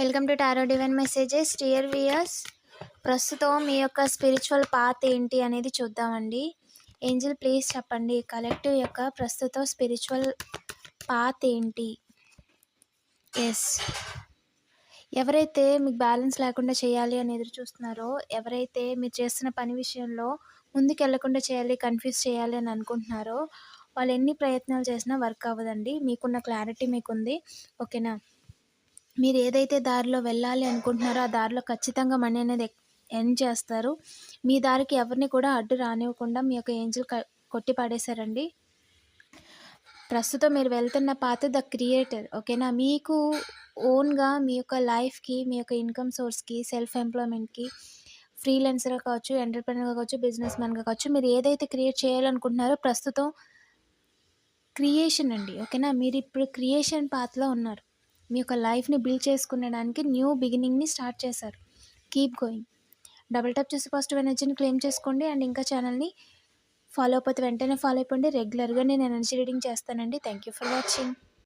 Welcome to tarot divine messages. Dear viewers ప్రస్తుతం మీ యొక్క స్పిరిచువల్ పాత్ ఏంటి అనేది చూద్దామండి. ఏంజిల్ ప్లీజ్ చెప్పండి. కలెక్టివ్ యొక్క ప్రస్తుతం స్పిరిచువల్ పాత్ ఏంటి? ఎస్ ఎవరైతే మీకు బ్యాలెన్స్ లేకుండా చేయాలి అని ఎదురు చూస్తున్నారో ఎవరైతే మీరు చేస్తున్న పని విషయంలో ముందుకు వెళ్ళకుండా చేయాలి కన్ఫ్యూజ్ చేయాలి అని అనుకుంటున్నారో వాళ్ళు ఎన్ని ప్రయత్నాలు చేసినా వర్క్ అవ్వదండి. మీకున్న క్లారిటీ మీకుంది. ఓకేనా? మీరు ఏదైతే దారిలో వెళ్ళాలి అనుకుంటున్నారో ఆ దారిలో ఖచ్చితంగా మనీ అనేది ఎండ్ చేస్తారు. మీ దారికి ఎవరిని కూడా అడ్డు రానివ్వకుండా మీ యొక్క ఏంజిల్ కొట్టి పడేశారండి ప్రస్తుతం మీరు వెళ్తున్న పాత ద క్రియేటర్ ఓకేనా? మీకు ఓన్గా మీ యొక్క లైఫ్కి మీ యొక్క ఇన్కమ్ సోర్స్కి సెల్ఫ్ ఎంప్లాయ్మెంట్కి ఫ్రీలాన్సర్గా కావచ్చు ఎంటర్ప్రెనర్గా కావచ్చు బిజినెస్ మ్యాన్గా కావచ్చు మీరు ఏదైతే క్రియేట్ చేయాలనుకుంటున్నారో ప్రస్తుతం క్రియేషన్ అండి ఓకేనా? మీరు ఇప్పుడు క్రియేషన్ పాత్లో ఉన్నారు. మీ యొక్క లైఫ్ని బిల్డ్ చేసుకునేడానికి న్యూ బిగినింగ్ని స్టార్ట్ చేశారు. Keep going. డబుల్ టప్ చేసి పాజిటివ్ ఎనర్జీని క్లెయిమ్ చేసుకోండి అండ్ ఇంకా ఛానల్ని ఫాలో అయిపోతే వెంటనే ఫాలో అయిపోండి. రెగ్యులర్గా నేను ఎనర్జీ రీడింగ్ చేస్తానండి. Thank you for watching.